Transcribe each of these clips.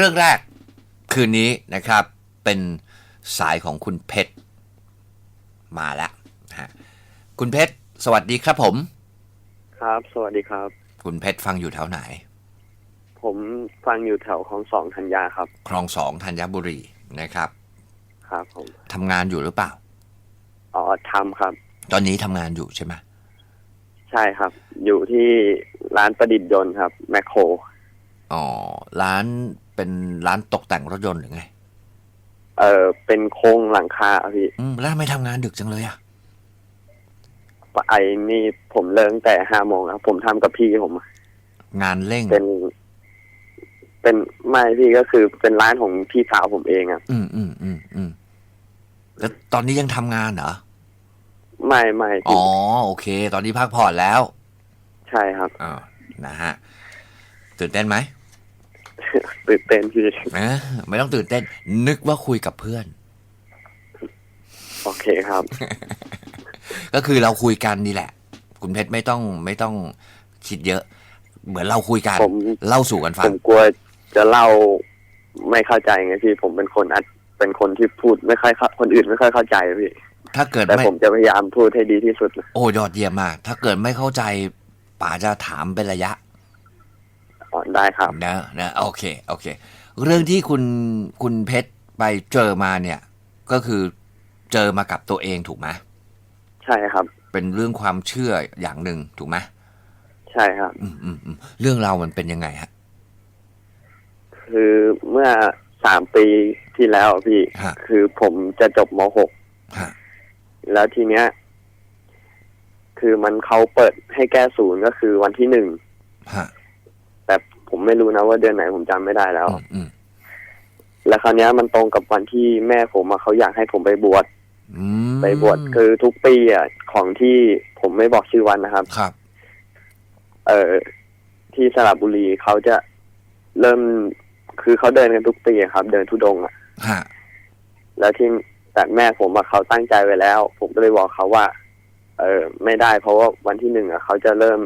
เรื่องแรกคืนนี้นะครับ เป็นสายของคุณเพชรมาแล้วนะฮะคุณเพชรสวัสดีครับผม ครับ สวัสดีครับ คุณเพชรฟังอยู่แถวไหน ผมฟังอยู่แถวของสองธัญญาครับ คลองสองธัญบุรีนะครับ ครับผมทำงานอยู่หรือเปล่า อ๋อทำครับ ตอนนี้ทำงานอยู่ใช่ไหมใช่ครับ อยู่ที่ร้านประดิษฐ์ยนต์ครับ แมคโครอ๋อร้าน เป็นร้านตกแต่งรถยนต์หรือไง เออเป็นโครงหลังคาพี่อืมแล้วทำไม่ทำงานดึกจังเลยอะไอ้นี่ผมเลิกตั้งแต่ห้าโมงครับผมทำกับพี่ผมงานเร่ง เป็น เป็นไม่พี่ก็คือเป็นร้านของพี่สาวผมเองอะอืมอืมอืมอืมแล้วตอนนี้ยังทำงานเหรอ ไม่ไม่อ๋พี่อโอเค ตอนนี้พักผ่อนแล้ว ใช่ครับ อ่านะฮะตื่นเต้นไหม ตื่นเต้นพี่เอ้อไม่ต้องตื่นเต้น นึกว่าคุยกับเพื่อน โอเคครับ ก็คือเราคุยกันนี่แหละ คุณเพชรไม่ต้องไม่ต้องคิดเยอะ เหมือนเราคุยกันผม เล่าสู่กันฟัผงมกลัวจะเล่าไม่เข้าใจไงพี่ ผมเป็นคนอัดเป็นคนที่พูดไม่ค่อยเข้าคนอื่นไม่ค่อยเข้าใจพี่ ถ้าเกิดแต่ไม่ ผมจะพยายามพูดให้ดีที่สุด โอ้ยอดเยี่ยมมาก ถ้าเกิดไม่เข้าใจป๋าจะถามเป็นระยะ อ๋อได้ครับ นะนะโอเคโอเค เรื่องที่คุณคุณเพชรไปเจอมาเนี่ย ก็คือเจอมากับตัวเองถูกไหมใช่ครับ เป็นเรื่องความเชื่ออย่างหนึ่งถูกไหมใช่ครับ อืมอืมอืมเรื่องราวมันเป็นยังไงฮะ คือเมื่อสามปีที่แล้วพี่ ฮะ คือผมจะจบมหกฮะแล้วทีเนี้ย คือมันเขาเปิดให้แก้ศูนย์ก็คือวันที่หนึ่ง ฮะแต่ ผมไม่รู้นะว่าเดือนไหนผมจำไม่ได้แล้วอืมอืมแล้วคราวเนี้ยมันตรงกับวันที่แม่ผมอะเขาอยากให้ผมไปบวชอืมไปบวชคือทุกปีอะของที่ผมไม่บอกชื่อวันนะครับ ครับ เอ่อที่สระบุรีเขาจะเริ่มคือเขาเดินกันทุกปีอะครับ เดินทุดงค์อะฮะ แล้วที่แต่แม่ผมอะเขาตั้งใจไว้แล้ว ผมก็เลยบอกเขาว่า เออไม่ได้เพราะว่าวันที่หนึ่งอะเขาจะเริ่ม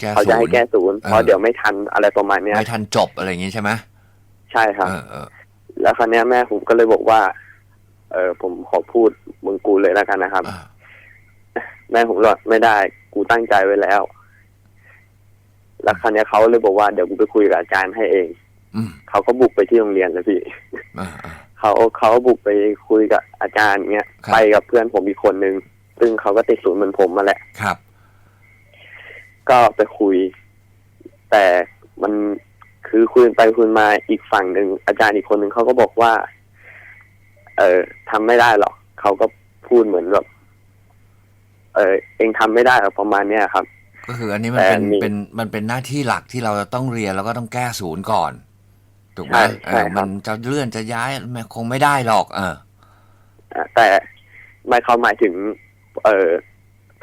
แก้เขาจะให้ศูนย์แก้ศูนย์เพราะเออเดี๋ยวไม่ทันอะไรประมาณเนี้ยไม่ทันจบอะไรอย่างงี้ใช่ไหมใช่ครับเออเออแล้วคราวเนี้ยแม่ผมก็เลยบอกว่า เออผมขอพูดมึงกูเลยแล้วกันนะครับอ่าแม่ผมบอกไม่ได้ กูตั้งใจไว้แล้ว แล้วคราวเนี้ยเขาเลยบอกว่าเดี๋ยวกูไปคุยกับอาจารย์ให้เองอืมเขาก็บุกไปที่โรงเรียนเลยพี่อ่าอ่าเขาเขาบุกไปคุยกับอาจารย์เงี้ยครับไปกับเพื่อนผมอีกคนนึงซึ่งเขาก็ติดศูนย์เหมือนผมมาแหละครับ ก็ไปคุย แต่มันคือคุยไปคุยมาอีกฝั่งหนึ่งอาจารย์อีกคนหนึ่งเขาก็บอกว่า เออทำไม่ได้หรอกเขาก็พูดเหมือนแบบเออเองทำไม่ได้หรอกประมาณเนี้ยครับ ก็คืออันนี้มันเป็นแต่มีเป็นมันเป็นหน้าที่หลักที่เราจะต้องเรียนแล้วก็ต้องแก้ศูนย์ก่อนถูกไหมใช่เอใช่อครับมันจะเลื่อนจะย้ายมันคงไม่ได้หรอก เอออะแต่ไม่เขาหมายถึง เออ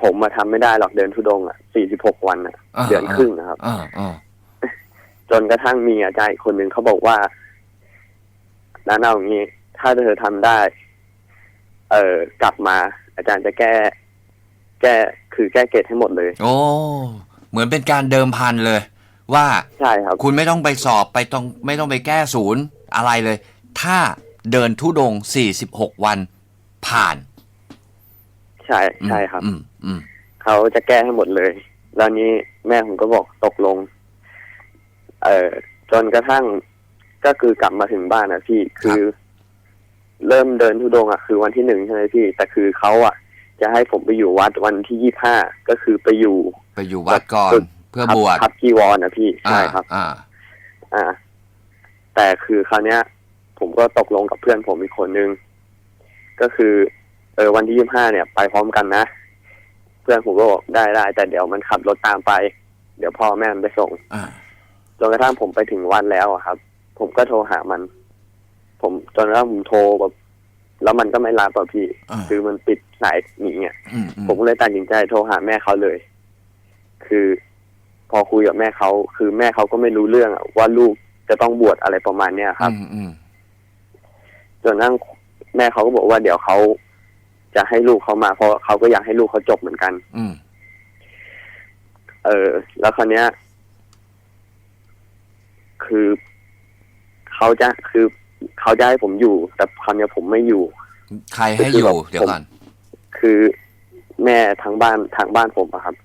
ผมมาทำไม่ได้หรอกเดินทุดงค์อะสี่สิบหกวันอะอ่าเดือนครึ่งนะครับอ่าอ่าจนกระทั่งมีอาจารย์อีกคนหนึ่งเขาบอกว่าน้าเอาอย่างนี้ ถ้าเธอทำได้ เออกลับมา อาจารย์จะแก้ แก้คือแก้เกรดให้หมดเลย โอ้เหมือนเป็นการเดิมพันเลย ว่าใช่ครับ คุณไม่ต้องไปสอบไปต้องไม่ต้องไปแก้ศูนย์อะไรเลย ถ้าเดินทุดงสี่สิบหกวันผ่านใช่ใช่ครับ อืมอืมเขาจะแก้ให้หมดเลย แล้วนี้แม่ผมก็บอกตกลง เอ่อจนกระทั่งก็คือกลับมาถึงบ้านนะพี่คือ เริ่มเดินทุดงค์อะคือวันที่หนึ่งใช่ไหมพี่ แต่คือเขาอะ จะให้ผมไปอยู่วัดวันที่ยี่ห้าก็คือไปอยู่ ไปอยู่วัดก่อนฝึกเพื่อบวชทับจีวรนะพี่ใช่ครับ อ่า อ่า แต่คือคราวเนี้ย ผมก็ตกลงกับเพื่อนผมอีกคนนึง ก็คือ เออวันที่ยี่ห้าเนี่ยไปพร้อมกันนะ เพื่อนผมก็บอกได้ได้แต่เดี๋ยวมันขับรถตามไป เดี๋ยวพ่อแม่มันไปส่งอ่าจนกระทั่งผมไปถึงวันแล้วอะครับ ผมก็โทรหามัน ผมจนกระทั่งผมโทรแบบแล้วมันก็ไม่รับอะพี่ อ่า คือมันปิดสายหนีอะอืมอืมผมก็เลยตัดสินใจโทรหาแม่เขาเลย คือพอคุยกับแม่เขาคือแม่เขาก็ไม่รู้เรื่องอะว่าลูกจะต้องบวชอะไรประมาณเนี้ยครับ อืมอืมจนนั่งแม่เขาก็บอกว่าเดี๋ยวเขา จะให้ลูกเขามาเพราะเขาก็อยากให้ลูกเขาจบเหมือนกัน อืม เออ แล้วคราวเนี้ย คือเขเขาจะคือเขาจะให้ผมอยู่ แต่คราวเนี้ยผมไม่อยู่ ใครให้อยู่ เดี๋ยวก่อน คือแม่ทางบ้านทางบ้านผมอะครับ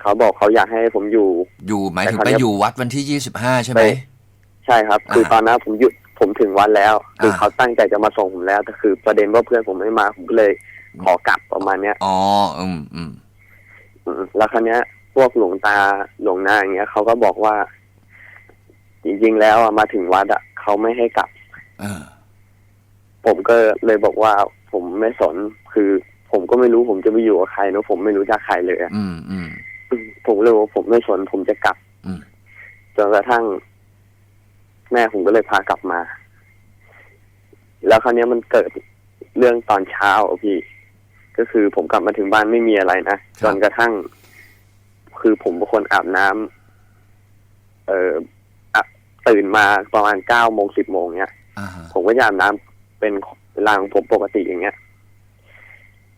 เขาบอกเขาอยากให้ผมอยู่ อยู่หมายถึงแต่คราวไปเนี้ยอยู่วัดวันที่ยี่สิบห้าใช่ไหมไปใช่ครับ คืออ่าตอนนั้นผมหยุด ผมถึงวันแล้ว คืออาเขาตั้งใจจะมาส่งผมแล้วแต่คือ ประเด็นว่าเพื่อนผมไม่มาผมก็เลยขอกลับประมาณเนี้ยอ๋ออืมอืมอืมแล้วคราวเนี้ย พวกหลวงตาหลวงนาอย่างเงี้ยเขาก็บอกว่า จริงๆแล้วอะมาถึงวัดอะเขาไม่ให้กลับเออผมก็เลยบอกว่า ผมไม่สนคือ ผมก็ไม่รู้ผมจะไปอยู่กับใครเนอะผมไม่รู้จักใครเลยอะอืมอืมอืมผมเลยบอกว่าผมไม่สนผมจะกลับอืมจนกระทั่ง แม่ผมก็เลยพากลับมา แล้วคราวเนี้ยมันเกิดเรื่องตอนเช้าอะพี่ ก็คือผมกลับมาถึงบ้านไม่มีอะไรนะจนกระทั่ง คือผมเป็นคนอาบน้ำเอ่ออะตื่นมาประมาณเก้าโมงสิบโมงเนี้ยอ่าฮะผมก็จะอาบน้ำเป็นเวลาของผมปกติอย่างเงี้ย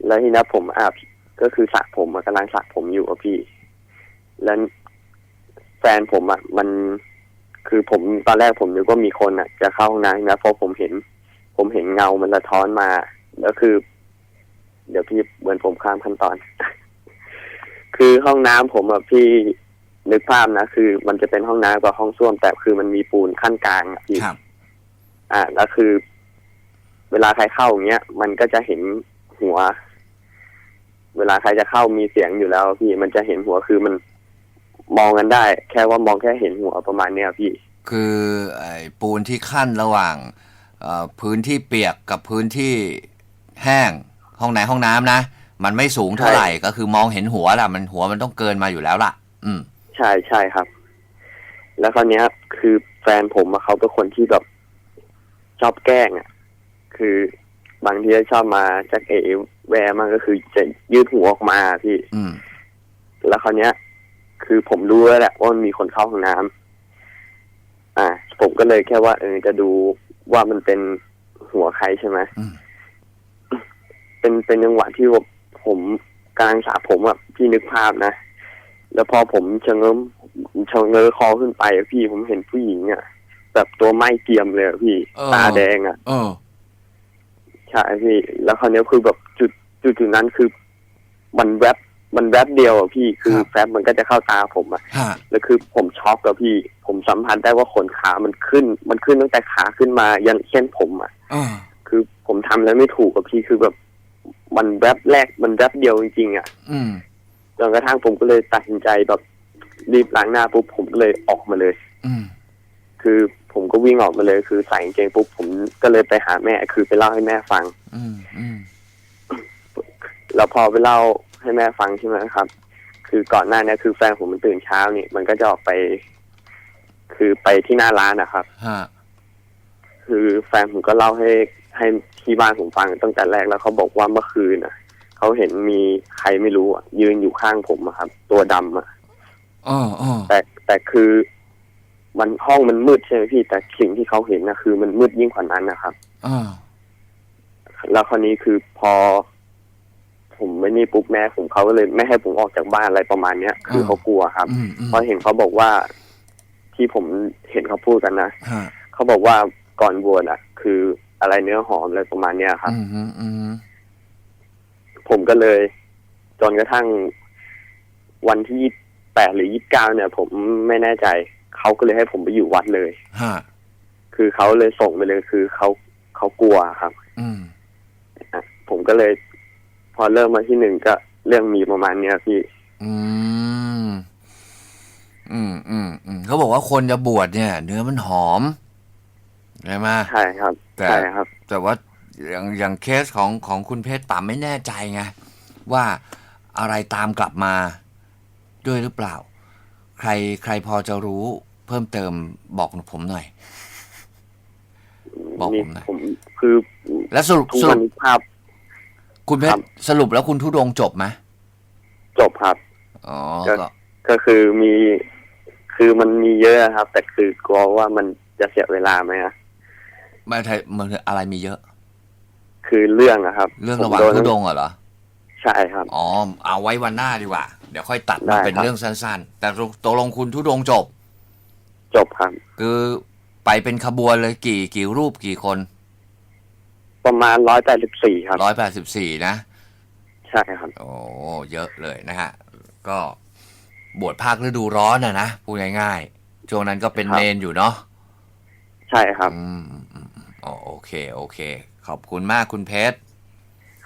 แล้วทีนี้ผมอาบก็คือสระผมอะกำลังสระผมอยู่อะพี่ แล้วแฟนผมอะมัน คือผมตอนแรกผมนึกว่ามีคนอะจะเข้าห้องน้ำนะเพราะผมเห็น ผมเห็นเงามันสะท้อนมาแล้วคือ เดี๋ยวพี่เหมือนผมข้ามขั้นตอน คือห้องน้ำผมอะพี่นึกภาพนะคือ มันจะเป็นห้องน้ำกับห้องส้วม แต่คือมันมีปูนขั้นกลางอะพี่ครับอ่าแล้วคือ เวลาใครเข้าอย่างเงี้ยมันก็จะเห็นหัว เวลาใครจะเข้ามีเสียงอยู่แล้ว พี่มันจะเห็นหัวคือมัน มองกันได้ แค่ว่ามองแค่เห็นหัวประมาณเนี้ยพี่ คือไอ้ปูนที่ขั้นระหว่างเอ่อพื้นที่เปียกกับพื้นที่แห้งห้องไหนห้องน้ำนะ มันไม่สูงเท่าไหร่ก็คือมองเห็นหัวล่ะ มันหัวมันต้องเกินมาอยู่แล้วล่ะ อืม ใช่ใช่ครับ แล้วคราวเนี้ยคือแฟนผมอะเขาเป็นคนที่แบบชอบแกล้งอะ คือบางทีก็ชอบมาจากเอแวร์มันก็คือจะยืดหัวออกมาพี่อืมแล้วคราวเนี้ย คือผมรู้แล้วแหละว่ามันมีคนเข้าห้องน้ำอ่า ผมก็เลยแค่ว่า เออจะดูว่ามันเป็นหัวใครใช่ไหมอืมเป็นเป็นจังหวะที่ว่าผมกำลังสระผมอะพี่นึกภาพนะแล้วพอผมชะเง้มชะเง้อคอขึ้นไปอะพี่ผมเห็นผู้หญิงอะแบบตัวไหม้เกรียมเลยอะพี่เออตาแดงอะเออใช่พี่ แล้วคราวเนี้ยคือแบบจุดจุดจุดนั้นคือ มันแวบ มันแวบเดียวอะพี่คือครับ แฟบมันก็จะเข้าตาผมอะฮะแล้วคือผมช็อกกับพี่ ผมสัมผัสได้ว่าขนขามันขึ้น มันขึ้นตั้งแต่ขาขึ้นมายันเส้นผมอะเออคือผมทำแล้วไม่ถูกกับพี่คือแบบ มันแวบแรกมันแวบเดียวจริงๆอะอืมจนกระทั่งผมก็เลยตัดสินใจแบบรีบล้างหน้าปุ๊บผมก็เลยออกมาเลย อืมคือผมก็วิ่งออกมาเลย คือใส่กางเกงปุ๊บผมก็เลยไปหาแม่คือไปเล่าให้แม่ฟัง อืมอืมแล้วพอไปเล่า ให้แม่ฟังใช่ไหมครับ คือก่อนหน้าเนี้คือแฟนผมมันตื่นเช้านี่มันก็จะออกไป คือไปที่หน้าร้านนะครับ ฮะ คือแฟนผมก็เล่าให้ให้ที่บ้านผมฟังตั้งแต่แรกแล้วเขาบอกว่าเมื่อคืนอะเขาเห็นมีใครไม่รู้อะยืนอยู่ข้างผมอะครับ ตัวดำอะ อ๋ออ๋อแต่แต่คือมันห้องมันมืดใช่ไหมพี่แต่สิ่งที่เขาเห็นนะคือ มันมืดยิ่งกว่านั้นนะครับ อ๋อ แล้วคราวนี้คือพอ ผมไม่นี่ปุ๊บแม่ผมเขาก็เลยไม่ให้ผมออกจากบ้านอะไรประมาณเนี้ยคือเขากลัวครับ อืมอืม เพราะเห็นเขาบอกว่า ที่ผมเห็นเขาพูดกันนะฮะเขาบอกว่าก่อนบวชอะ คืออะไรเนื้อหอมอะไรประมาณเนี้ยครับ อืมอืมอืมผมก็เลย จนกระทั่งวันที่แปดหรือยี่สิบเก้าเนี่ย ผมไม่แน่ใจเขาก็เลยให้ผมไปอยู่วัดเลย ฮะคือเขาเลยส่งไปเลยคือเขาเขากลัวครับ อืมอะผมก็เลยพ อเริ่มมาที่หนึ่งก็เรื่องมีประมาณเนี้ยพี่ อืม อืมอืมอืมเขาบอกว่าคนจะบวชเนี่ย เนื้อมันหอมใช่ไหมใช่ครับแต่ใช่ครับ แต่ว่าอย่างอย่างเคสของของคุณเพชรป่าไม่แน่ใจไงว่าอะไรตามกลับมาด้วยหรือเปล่า ใครใครพอจะรู้เพิ่มเติมบอกผมหน่อย บอกนี่ผมหน่อยผมคือ แล้วสรุปทุกสวัรุนปนี้ภาพ คุณเพครัชรบสรุปแล้วคุณทุดงค์จบไหมจบครับ อ๋อก็ก็ก็คือมีคือมันมีเยอะครับ แต่คือกลัวว่ามันจะเสียเวลาไหมอะไม่ใช่มันอะไรมีเยอะ คือเรื่องอะครับ เรื่องผมระหว่างโดนทุดงค์เหรอใช่ครับอ๋อเอาไว้วันหน้าดีกว่า เดี๋ยวค่อยตัดได้มาเป็นครับเรื่องสั้น ๆ แต่ตกลงคุณทุดงค์จบ จบครับ คือไปเป็นขบวนเลยกี่กี่รูปกี่คน ประมาณร้อยแปดสิบสี่ครับร้อยแปดสิบสี่นะ ใช่ครับ โอ้เยอะเลยนะฮะ ก็บวชภาคฤดูร้อนนะนะพูดง่ายๆช่วงนั้นก็เป็นครับ เนนอยู่เนาะใช่ครับอืมอืมอืมอ๋อโอเค โอเค ขอบคุณมากคุณเพชร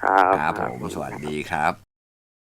ครับ ครับผม สวัสดีครับ